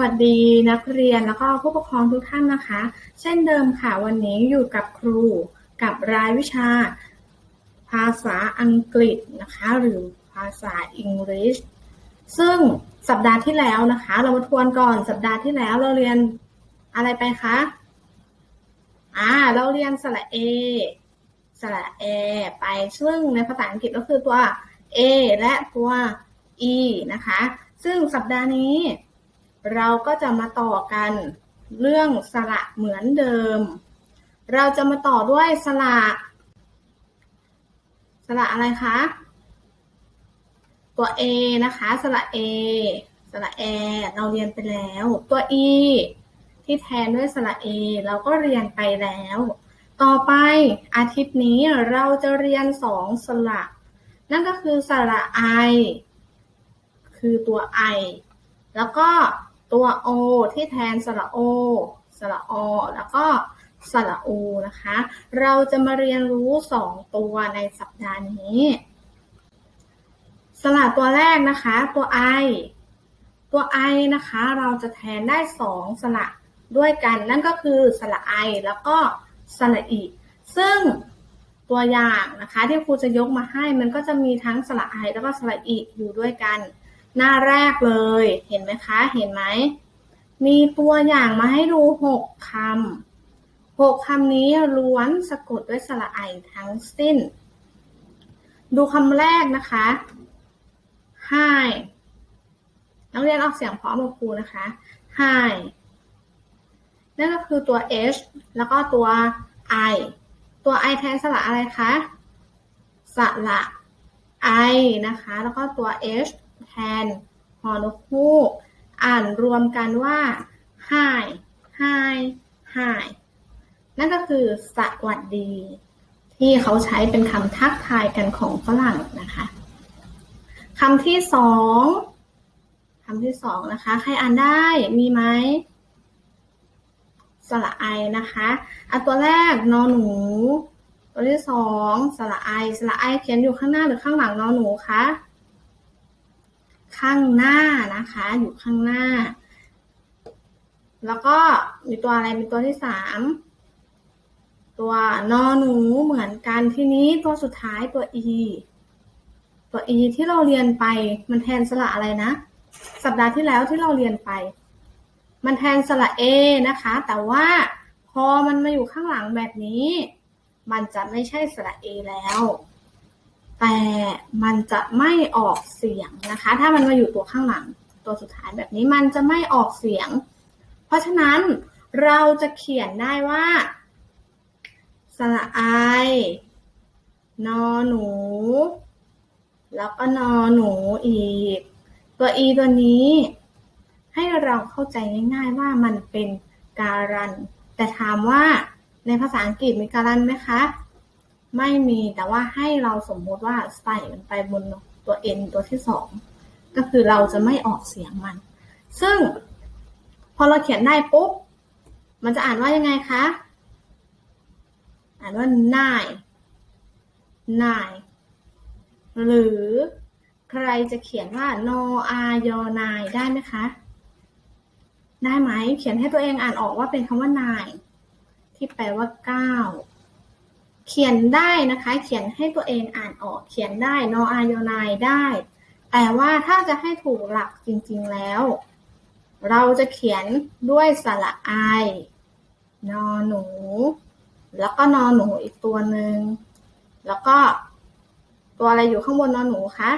วัสดีนักเรียนแล้วก็ผู้ปกครองทุกท่านนะคะ เช่นเดิมค่ะ วันนี้อยู่กับครูกับรายวิชา ภาษาอังกฤษนะคะ หรือภาษาอังกฤษซึ่งสัปดาห์ที่แล้วนะคะ เรามาทวนก่อนสัปดาห์ที่แล้วเราเรียนอะไรไปคะอ่าเราเรียนสระเอสระเอไปซึ่งในภาษาอังกฤษก็คือตัว A และตัว E นะคะ ซึ่งสัปดาห์นี้ เราก็จะมาต่อกันเรื่องสระเหมือนเดิม เราจะมาต่อด้วยสระสระอะไรคะ ตัว A นะคะ สระ A สระ A เราเรียนไปแล้ว ตัว E ที่แทนด้วยสระ A เราก็เรียนไปแล้ว ต่อไปอาทิตย์นี้เราจะเรียนสองสระ นั่นก็คือสระ I คือตัว I แล้วก็ ตัว O ที่แทนสระ O สระอแล้วก็สระอูนะคะ เราจะมาเรียนรู้สองตัวในสัปดาห์นี้ สระตัวแรกนะคะ ตัว I ตัว I นะคะเราจะแทนได้สองสระด้วยกัน นั่นก็คือสระ I แล้วก็สระอีซึ่งตัวอย่างนะคะที่ครูจะยกมาให้มันก็จะมีทั้งสระ I แล้วก็สระอีอยู่ด้วยกัน หน้าแรกเลย เห็นไหมคะ เห็นไหม มีตัวอย่างมาให้ดูหกคำหกคำนี้ล้วนสะกดด้วยสระไอทั้งสิ้น ดูคำแรกนะคะ hi นักเรียนออกเสียงพร้อมกับครูนะคะ hi นั่นก็คือตัว h แล้วก็ตัว i ตัว i แทนสระอะไรคะ สระ i นะคะ แล้วก็ตัว h แทนฮอนกฮูก อ่านรวมกันว่า hi hi hi นั่นก็คือสวัสดี ที่เขาใช้เป็นคำทักทายกันของฝรั่งนะคะคำที่สองคำที่สองนะคะ ใครอ่านได้มีไหมสระไอนะคะอะตัวแรกนอหนู ตัวที่สองสระไอสระไอเขียนอยู่ข้างหน้าหรือข้างหลังนอหนูคะ ข้างหน้านะคะ อยู่ข้างหน้า แล้วก็มีตัวอะไรมีตัวที่สามตัวนอหนูเหมือนกันทีนี้ตัวสุดท้ายตัว e ตัว e ที่เราเรียนไปมันแทนสระอะไรนะ สัปดาห์ที่แล้วที่เราเรียนไป มันแทนสระ a นะคะ แต่ว่าพอมันมาอยู่ข้างหลังแบบนี้ มันจะไม่ใช่สระ a แล้ว แต่มันจะไม่ออกเสียงนะคะ ถ้ามันมาอยู่ตัวข้างหลังตัวสุดท้ายแบบนี้มันจะไม่ออกเสียง เพราะฉะนั้นเราจะเขียนได้ว่าสระไอนอหนู แล้วก็นอหนูอีก ตัวอีตัวนี้ ให้เราเข้าใจง่ายๆว่ามันเป็นการัน แต่ถามว่าในภาษาอังกฤษมีการันไหมคะ ไม่มี แต่ว่าให้เราสมมุติว่าใส่มันไปบนตัว n ตัวที่สองก็คือเราจะไม่ออกเสียงมัน ซึ่ง พอเราเขียนได้ปุ๊บ มันจะอ่านว่ายังไงคะ อ่านว่า nine nine หรือใครจะเขียนว่า no r y o nine ได้ไหมคะ ได้ไหม เขียนให้ตัวเองอ่านออกว่าเป็นคำว่า nine ที่แปลว่าเก้า เขียนได้นะคะ เขียนให้ตัวเองอ่านออก เขียนได้ นออายนายได้ แต่ว่าถ้าจะให้ถูกหลักจริง ๆแล้ว เราจะเขียนด้วยสระไอนอหนู แล้วก็นอหนูอีกตัวหนึ่ง แล้วก็ตัวอะไรอยู่ข้างบนนอหนูคะ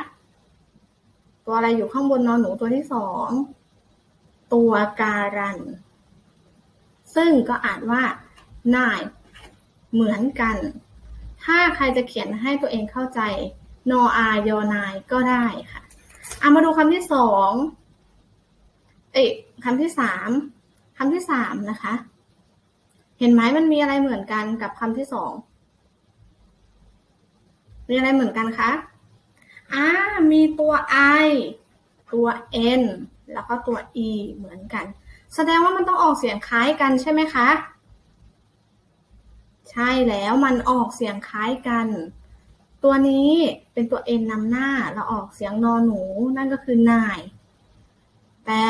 ตัวอะไรอยู่ข้างบนนอหนูตัวที่สอง ตัวการัน ซึ่งก็อ่านว่านายเหมือนกัน ถ้าใครจะเขียนให้ตัวเองเข้าใจ no r ยอนายก็ได้ค่ะเอามาดูคำที่สองเอ้คำที่สามคำที่สามนะคะ เห็นไหมมันมีอะไรเหมือนกันกับคำที่สองมีอะไรเหมือนกันคะอ่ามีตัว i ตัว n แล้วก็ตัว e เหมือนกัน แสดงว่ามันต้องออกเสียงคล้ายกันใช่ไหมคะ ใช่แล้วมันออกเสียงคล้ายกัน ตัวนี้เป็นตัว n นนำหน้าเราออกเสียงนอหนูนั่นก็คือนาย แต่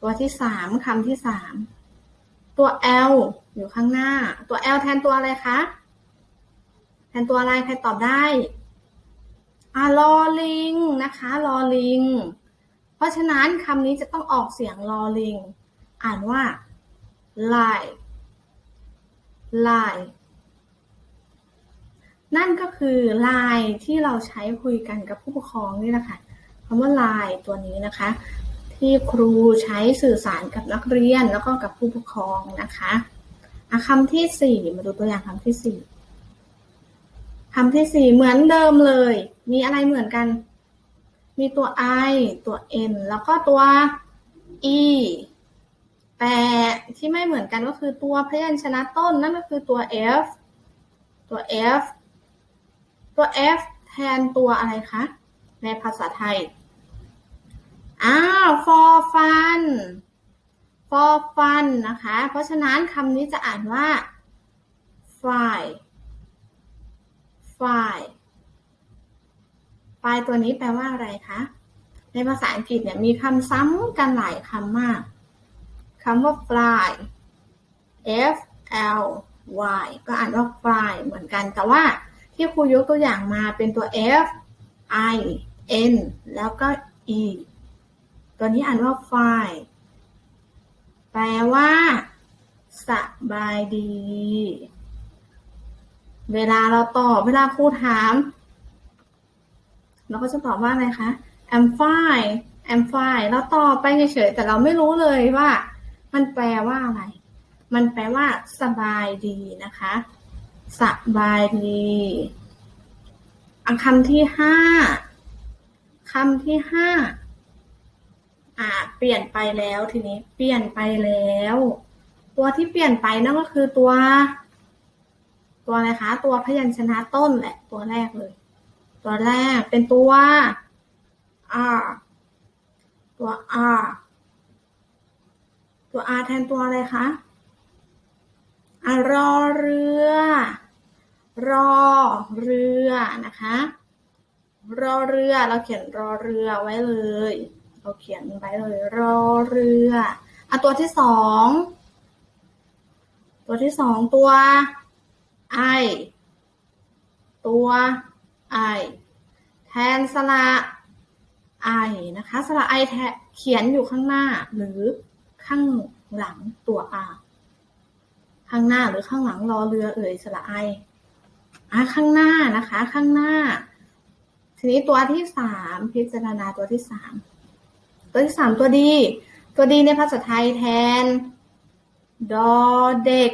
ตัวที่สามคำที่สามตัว L อยู่ข้างหน้า ตัว L แทนตัวอะไรคะ แทนตัวอะไรใครตอบได้อะลอลิงนะคะลอลิง เพราะฉะนั้นคำนี้จะต้องออกเสียงลอลิง อ่านว่า lie lie นั่นก็คือไลน์ที่เราใช้คุยกันกับผู้ปกครองนี่แหละค่ะคำว่าไลน์ตัวนี้นะคะ ที่ครูใช้สื่อสารกับนักเรียนแล้วก็กับผู้ปกครองนะคะอะคำที่สี่มาดูตัวอย่างคำที่สี่คำที่สี่เหมือนเดิมเลย มีอะไรเหมือนกัน มีตัว i ตัว n แล้วก็ตัว e แต่ที่ไม่เหมือนกันก็คือตัวพยัญชนะต้นนั่นก็คือตัว f ตัว f ตัว f แทนตัวอะไรคะ ในภาษาไทย อ้าว for fun for fun นะคะ เพราะฉะนั้นคำนี้จะอ่านว่า fly fly fly ตัวนี้แปลว่าอะไรคะ ในภาษาอังกฤษเนี่ยมีคำซ้ำกันหลายคำมาก คำว่า fly f l y ก็อ่านว่า fly เหมือนกัน แต่ว่าที่ครูยกตัวอย่างมาเป็นตัว f i n แล้วก็ e ตัวนี้อ่านว่า fly แปลว่าสบายดี เวลาเราตอบ เวลาครูถาม เราก็จะตอบว่าอะไรคะ I'm fine I'm fine เราตอบไปเฉยๆ แต่เราไม่รู้เลยว่า มันแปลว่าอะไร มันแปลว่า สบายดีนะคะ สบายดีอันคำที่ห้าคำที่ห้าอ่า เปลี่ยนไปแล้วทีนี้ เปลี่ยนไปแล้ว ตัวที่เปลี่ยนไปนั่นก็คือตัว ตัวอะไรคะ ตัวพยัญชนะต้นแหละ ตัวแรกเลย ตัวแรกเป็นตัว R ตัว R ตัว R แทนตัวอะไรคะอรอเรือ รอเรือนะคะ รอเรือเราเขียนรอเรือไว้เลย เราเขียนไว้เลย รอเรืออะตัวที่สองตัวที่สองตัว I ตัว I แทนสระ I นะคะสระ I แทนเขียนอยู่ข้างหน้าหรือ ข้างหลังตัว R ข้างหน้าหรือข้างหลังรอเรือเอ่ยสระ I อะข้างหน้านะคะ ข้างหน้า ทีนี้ตัวที่สามพิจารณาตัวที่สามตัวที่สามตัวดี ตัวดีในภาษาไทยแทน ดอเด็ก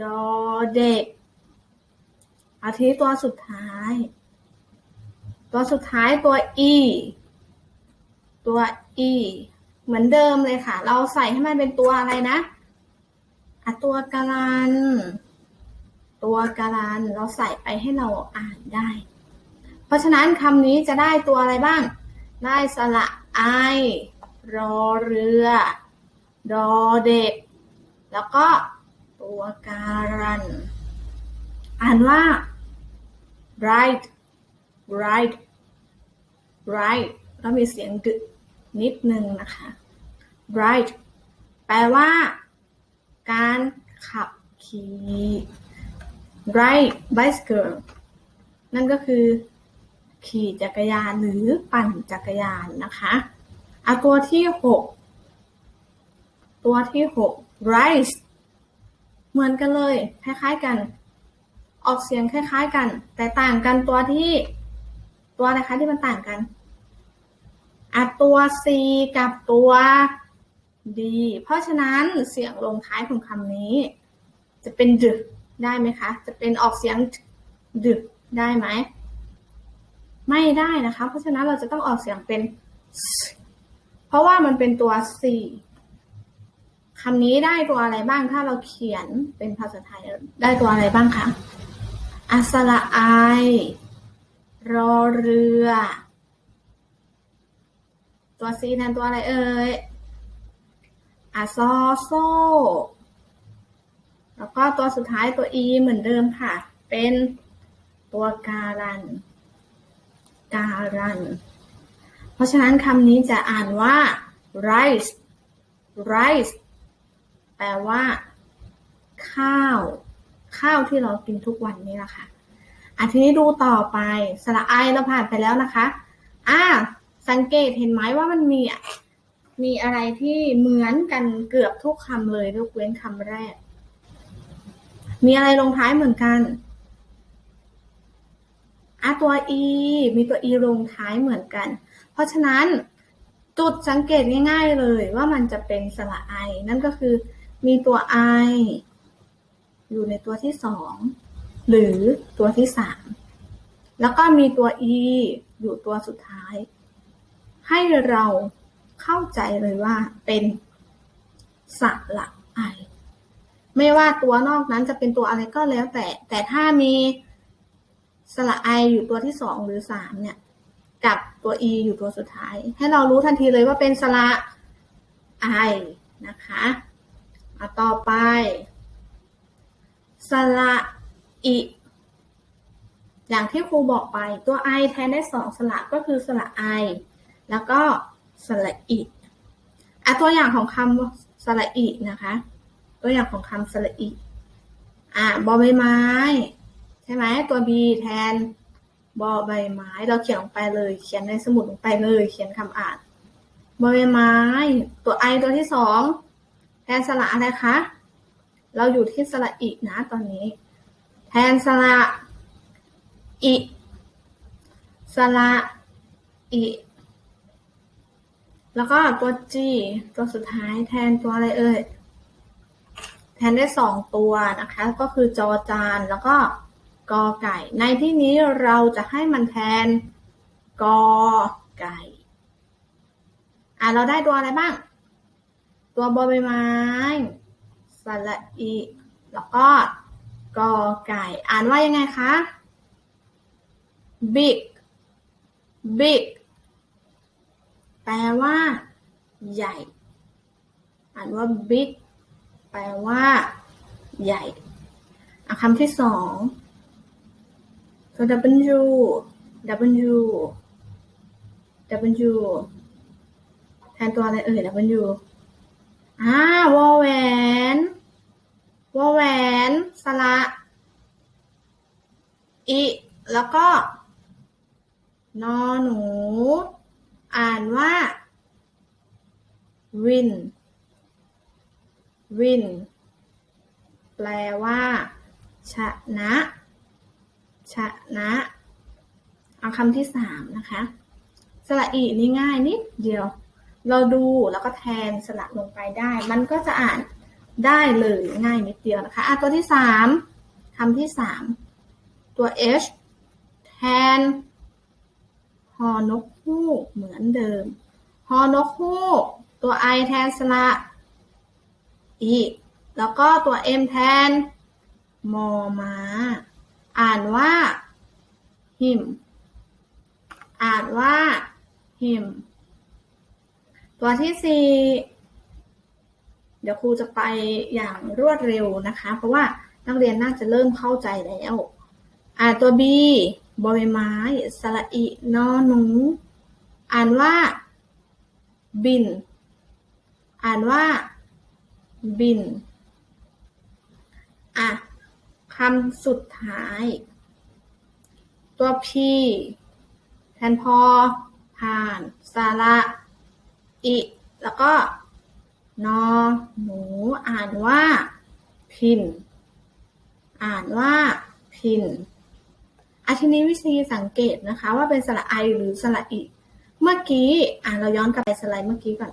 ดอเด็กอาทีตัวสุดท้าย ตัวสุดท้ายตัว e ตัว e เหมือนเดิมเลยค่ะ เราใส่ให้มันเป็นตัวอะไรนะอะตัวการัน ตัวการันเราใส่ไปให้เราอ่านได้ เพราะฉะนั้นคำนี้จะได้ตัวอะไรบ้าง ได้สระไอรอเรือ ดอเด็ก แล้วก็ตัวการัน อ่านว่า bright bright bright แล้วมีเสียงดึก นิดนึงนะคะ bright แปลว่า การขับขี่ ride bicycle นั่นก็คือ ขี่จักรยานหรือปั่นจักรยานนะคะอาตัวที่หกตัวที่หก rise เหมือนกันเลย คล้ายๆกัน ออกเสียงคล้ายๆกัน แต่ต่างกันตัวที่ ตัวอะไรคะที่มันต่างกัน อะตัว C กับตัว D เพราะฉะนั้นเสียงลงท้ายของคำนี้ จะเป็นดึกได้ไหมคะ จะเป็นออกเสียงดึกได้ไหม ไม่ได้นะคะ เพราะฉะนั้นเราจะต้องออกเสียงเป็น เพราะว่ามันเป็นตัว C คำนี้ได้ตัวอะไรบ้างถ้าเราเขียนเป็นภาษาไทยได้ตัวอะไรบ้างคะอัสระไอรอเรือ ตัว C แทนตัวอะไรเอ่ยอะซอโซ แล้วก็ตัวสุดท้ายตัว e เหมือนเดิมค่ะ เป็นตัวการัน การัน เพราะฉะนั้นคำนี้จะอ่านว่า rice rice แปลว่า ข้าว ข้าวที่เรากินทุกวันนี้แหละค่ะอะทีนี้ดูต่อไป สระไอเราผ่านไปแล้วนะคะ อ่า สังเกตเห็นไหมว่ามันมีมีอะไรที่เหมือนกันเกือบทุกคำเลยยกเว้นคำแรก มีอะไรลงท้ายเหมือนกันอะตัว e มีตัว e ลงท้ายเหมือนกัน เพราะฉะนั้นจุดสังเกตง่ายๆเลยว่ามันจะเป็นสระไอ นั่นก็คือมีตัว i อยู่ในตัวที่สองหรือตัวที่สามแล้วก็มีตัว e อยู่ตัวสุดท้าย ให้เราเข้าใจเลยว่าเป็นสระไอ ไม่ว่าตัวนอกนั้นจะเป็นตัวอะไรก็แล้วแต่ แต่ถ้ามีสระไออยู่ตัวที่สองหรือสามเนี่ย กับตัว e อยู่ตัวสุดท้าย ให้เรารู้ทันทีเลยว่าเป็นสระไอนะคะเอาต่อไป สระอิอย่างที่ครูบอกไปตัว i แทนได้สองสระก็คือสระ i แล้วก็สระอิอะตัวอย่างของคำสระอินะคะ ตัวอย่างของคำสระอิอะบอใบไม้ ใช่ไหมตัว b แทนบอใบไม้ เราเขียนลงไปเลย เขียนในสมุดลงไปเลย เขียนคำอ่านบอใบไม้ ตัว i ตัวที่สองแทนสระอะไรคะ เราอยู่ที่สระอินะตอนนี้ แทนสระอิสระอิ แล้วก็ตัว G ตัวสุดท้ายแทนตัวอะไรเอ่ย แทนได้สองตัวนะคะ ก็คือจอจานแล้วก็กอไก่ ในที่นี้เราจะให้มันแทนกอไก่ อะเราได้ตัวอะไรบ้าง ตัวบอใบไม้สระอีแล้วก็กอไก่ อ่านว่ายังไงคะ big big แปลว่า ใหญ่ อ่านว่า big แปลว่า ใหญ่คำที่สองตัว W W W แทนตัวอะไรเอ่ย W อ่าวอแหวนวอแหวน สระอิ แล้วก็ นอหนู อ่านว่า win win แปลว่า ชนะ ชนะ เอาคำที่สามนะคะ สระอีนี่ง่ายนิดเดียว เราดูแล้วก็แทนสระลงไปได้ มันก็จะอ่านได้เลยง่ายนิดเดียวนะคะอะตัวที่สามคำที่สามตัว h แทนฮอนก ฮูกเหมือนเดิม ฮอนกฮูก ตัว i แทนสระอีแล้วก็ตัว m แทน มอมาอ่านว่า หิม อ่านว่า หิม ตัวที่สี่เดี๋ยวครูจะไปอย่างรวดเร็วนะคะ เพราะว่านักเรียนน่าจะเริ่มเข้าใจแล้ว อ่าตัว B บอใบไม้ สระอินอหนู อ่านว่า บิน อ่านว่า บิน อะคำสุดท้าย ตัว P แทนพอ ผ่าน สาระอิ แล้วก็นอหนูอ่านว่า พิน อ่านว่า พินอาทีนี้วิธีสังเกตนะคะ ว่าเป็นสระไอหรือสระอิ เมื่อกี้ อ่าเราย้อนกลับไปสไลด์เมื่อกี้ก่อน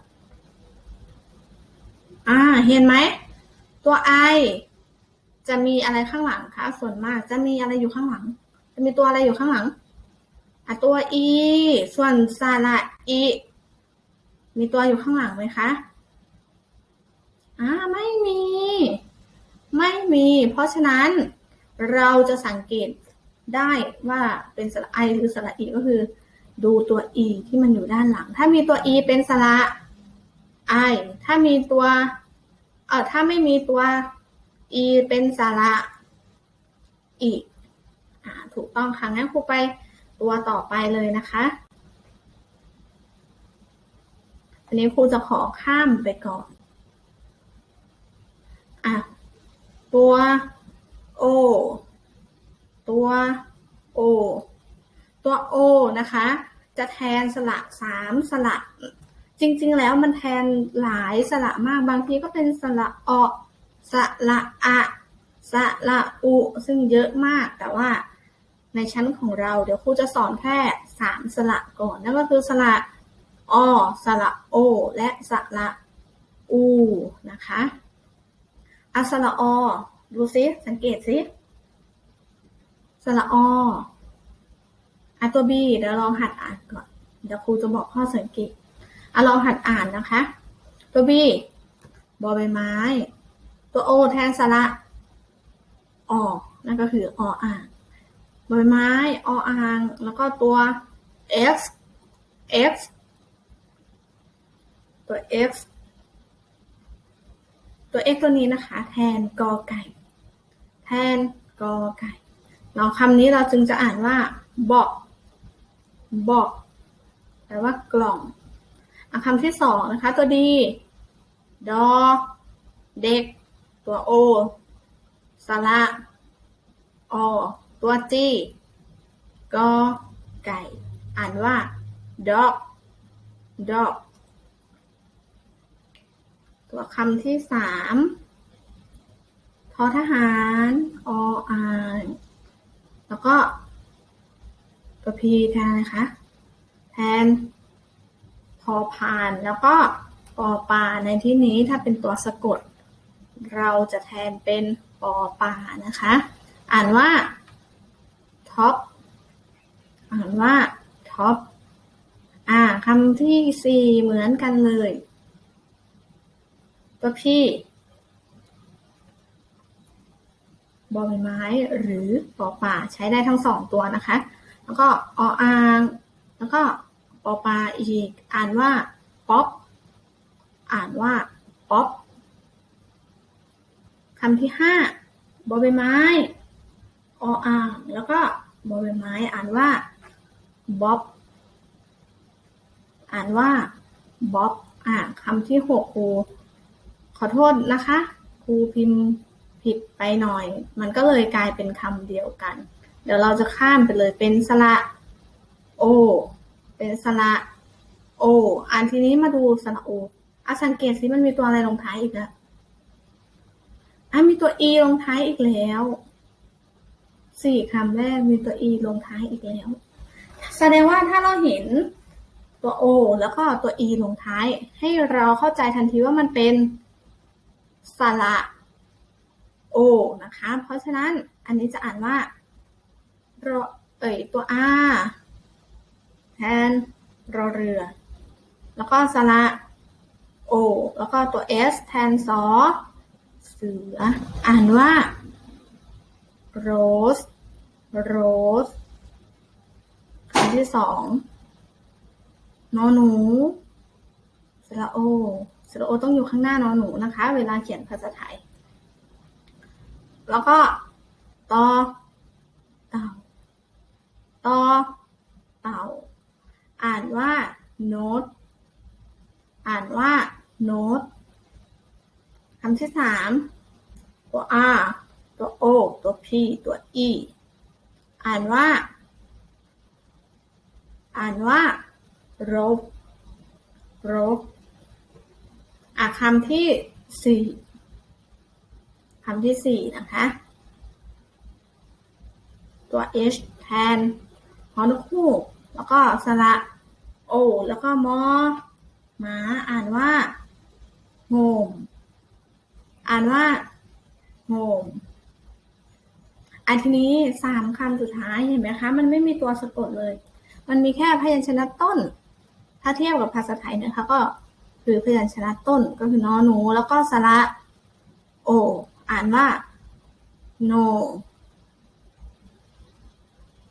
อ่า เห็นไหม ตัว i จะมีอะไรข้างหลังคะส่วนมากจะมีอะไรอยู่ข้างหลัง จะมีตัวอะไรอยู่ข้างหลังอะตัว e ส่วนสระอิมีตัวอยู่ข้างหลังไหมคะอ่าไม่มี ไม่มี เพราะฉะนั้นเราจะสังเกตได้ว่าเป็นสระไอหรือสระอีก็คือ ดูตัว e ที่มันอยู่ด้านหลัง ถ้ามีตัว e เป็นสระไอถ้ามีตัวเออถ้าไม่มีตัว e เป็นสระอีอ่าถูกต้องค่ะงั้นครูไปตัวต่อไปเลยนะคะ อันนี้ครูจะขอข้ามไปก่อนอะตัว O ตัว O ตัว O นะคะ จะแทนสระสามสระ จริง ๆ แล้วมันแทนหลายสระมากบางทีก็เป็นสระอสระอะสระอุ ซึ่งเยอะมากแต่ว่าในชั้นของเราเดี๋ยวครูจะสอนแค่สามสระก่อน นั่นก็คือสระอสระโอ และสระอูนะคะอสระอ ดูซิสังเกตซิสระอ อะตัวบีเดี๋ยวลองหัดอ่านก่อน เดี๋ยวครูจะบอกข้อสังเกตอะลองหัดอ่านนะคะ ตัวบีบอใบไม้ ตัวโอแทนสระออนั่นก็คือออ่างใบไม้ออ่าง แล้วก็ตัว x x ตัว x ตัว x ตัวนี้นะคะ แทนกอไก่ แทนกอไก่ เราคำนี้เราจึงจะอ่านว่าบอก บอกแปลว่ากล่องอคำที่สองนะคะ ตัวดีดอเด็ก ตัวโอสระอตัวจีกอไก่ อ่านว่า dog dog ตัวคำที่สามทอทหาร ออ่าน แล้วก็ ตัวพีแทนนะคะ แทนพอพานแล้วก็ปอปาในที่นี้ถ้าเป็นตัวสะกด เราจะแทนเป็นปอปานะคะ อ่านว่าท็อปอ่านว่าท็อปอ่าคำที่สี่เหมือนกันเลย ตัวพี่บอใบไม้หรือปอป่าใช้ได้ทั้งสองตัวนะคะ แล้วก็ออ่าง แล้วก็ปอปาอีก อ่านว่าป๊อป อ่านว่าป๊อปคำที่ห้าบอใบไม้ ออ่าง แล้วก็บอใบไม้ อ่านว่าบ๊อบ อ่านว่าบ๊อบ อ่าคำที่หกครู ขอโทษนะคะ ครูพิมพ์ผิดไปหน่อย มันก็เลยกลายเป็นคำเดียวกัน เดี๋ยวเราจะข้ามไปเลยเป็นสระโอ เป็นสระโอ อันทีนี้มาดูสระโออาสังเกตสิมันมีตัวอะไรลงท้ายอีกแล้วอะมีตัว e ลงท้ายอีกแล้วสี่คำแรกมีตัว e ลงท้ายอีกแล้ว แสดงว่าถ้าเราเห็นตัว o แล้วก็ตัว e ลงท้าย ให้เราเข้าใจทันทีว่ามันเป็นสระโอนะคะ เพราะฉะนั้นอันนี้จะอ่านว่า รอเอ่ยตัว r แทนรอเรือ แล้วก็สระโอแล้วก็ตัว s แทนสอเสือ อ่านว่า rose rose คำที่สองนอหนูสระโอสระโอต้องอยู่ข้างหน้านอหนูนะคะ เวลาเขียนภาษาไทย แล้วก็ตอเต่า ตอเต่า อ่านว่าโน้ต อ่านว่าโน้ตคำที่สามตัว R ตัว O ตัว P ตัว E อ่านว่า อ่านว่า rope rope อะคำที่สี่คำที่สี่นะคะ ตัว H แทน อนคูกแล้วก็สระโอ แล้วก็มอหมาอ่านว่าโฮมอ่านว่าโฮมอันทีนี้สามคำสุดท้ายเห็นไหมคะ มันไม่มีตัวสะกดเลย มันมีแค่พยัญชนะต้น ถ้าเทียบกับภาษาไทยนะคะก็คือพยัญชนะต้นก็คือนอหนู แล้วก็สระโอ อ่านว่า no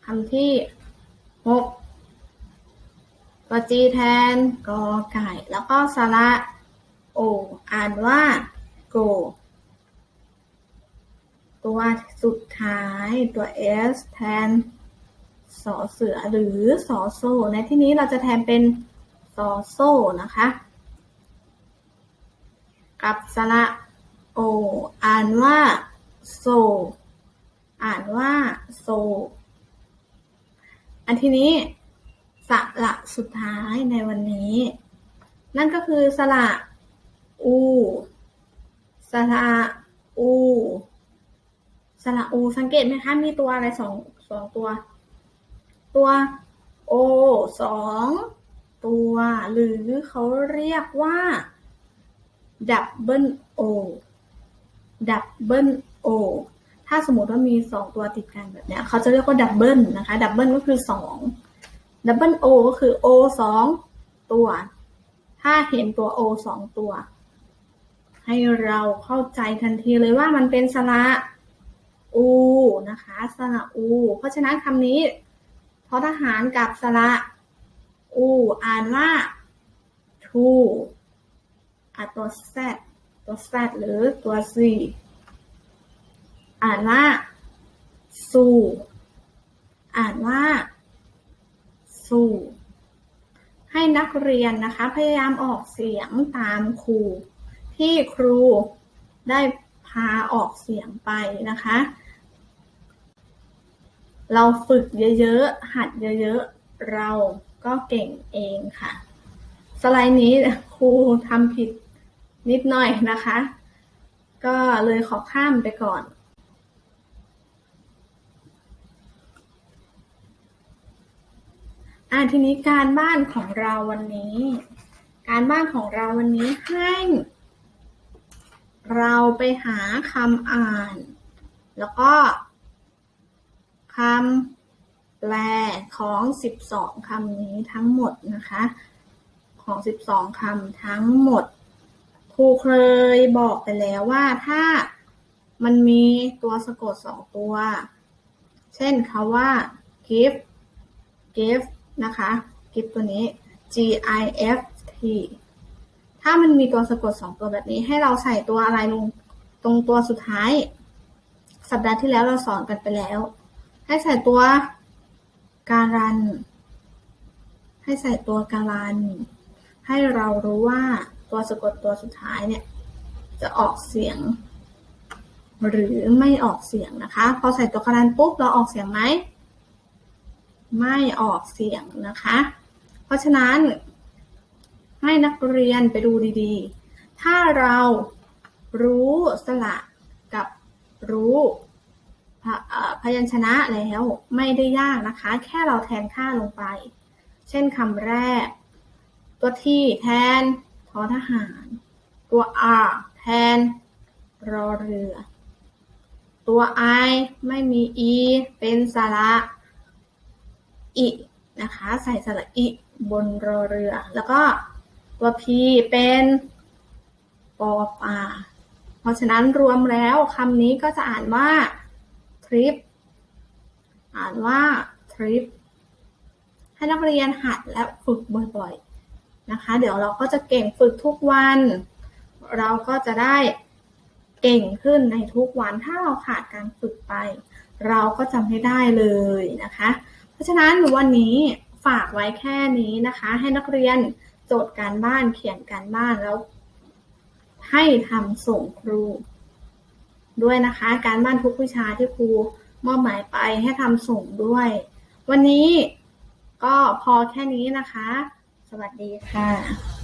คำที่ หกตัวจีแทนกอไก่ แล้วก็สระโออ่านว่า go ตัวสุดท้ายตัว s แทนสอเสือหรือสอโซ ในที่นี้เราจะแทนเป็นสอโซนะคะ กับสระโออ่านว่าโซ อ่านว่าโซ อันทีนี้สระสุดท้ายในวันนี้ นั่นก็คือสระอู สระอู สระอู สังเกตไหมคะ มีตัวอะไรสองสองตัว ตัวโอสองตัว หรือเขาเรียกว่าดับเบิลโอดับเบิลโอ ถ้าสมมติว่ามีสองตัวติดกันแบบเนี้ยเขาจะเรียกว่าดับเบิลนะคะดับเบิลก็คือสองดับเบิลโอก็คือโอสองตัว ถ้าเห็นตัวโอสองตัว ให้เราเข้าใจทันทีเลยว่ามันเป็นสระอูนะคะสระอู เพราะฉะนั้นคำนี้ทอทหารกับสระอูอ่านว่าทูอะตัว z ตัว z หรือตัว z อ่านว่า สู่ อ่านว่า สู่ ให้นักเรียนนะคะ พยายามออกเสียงตามครู ที่ครูได้พาออกเสียงไปนะคะ เราฝึกเยอะๆ หัดเยอะๆ เราก็เก่งเองค่ะ สไลด์นี้ครูทำผิดนิดหน่อยนะคะ ก็เลยขอข้ามไปก่อน อ่าทีนี้การบ้านของเราวันนี้ การบ้านของเราวันนี้ให้ เราไปหาคำอ่าน แล้วก็คำแปลของ 12คำนี้ทั้งหมดนะคะ ของ 12คำทั้งหมดครูเคยบอกไปแล้วว่าถ้ามันมีตัวสะกดสองตัว เช่นคาว่า give give นะคะ give ตัวนี้ g i f t ถ้ามันมีตัวสะกดสองตัวแบบนี้ ให้เราใส่ตัวอะไรลงตรงตัวสุดท้าย สัปดาห์ที่แล้วเราสอนกันไปแล้ว ให้ใส่ตัวการัน ให้ใส่ตัวการัน ให้เรารู้ว่าตัวสะกดตัวสุดท้ายเนี่ย จะออกเสียง หรือไม่ออกเสียงนะคะ พอใส่ตัวการันปุ๊บเราออกเสียงไหม ไม่ออกเสียงนะคะ เพราะฉะนั้น ให้นักเรียนไปดูดีๆ ถ้าเรารู้สระกับรู้พพยัญชนะแล้วไม่ได้ยากนะคะ แค่เราแทนค่าลงไป เช่นคำแรก ตัวที่แทนทอทหาร ตัว r แทนรอเรือ ตัว i ไม่มี e เป็นสระ อินะคะใส่สระอิบนรอเรือ แล้วก็ตัว p เป็นปอปาเพราะฉะนั้นรวมแล้วคำนี้ก็จะอ่านว่า trip อ่านว่า trip ให้นักเรียนหัดและฝึกบ่อยๆนะคะ เดี๋ยวเราก็จะเก่งฝึกทุกวัน เราก็จะได้เก่งขึ้นในทุกวันถ้าเราขาดการฝึกไป เราก็จะไม่ได้เลยนะคะ ราะฉะนั้นวันนี้ฝากไว้แค่นี้นะคะ ให้นักเรียนโจทย์การบ้านเขียนการบ้านแล้ว ให้ทำส่งครู ด้วยนะคะ การบ้านทุกวิชาที่ครูมอบหมายไปให้ทำส่งด้วย วันนี้ก็พอแค่นี้นะคะ สวัสดีค่ะ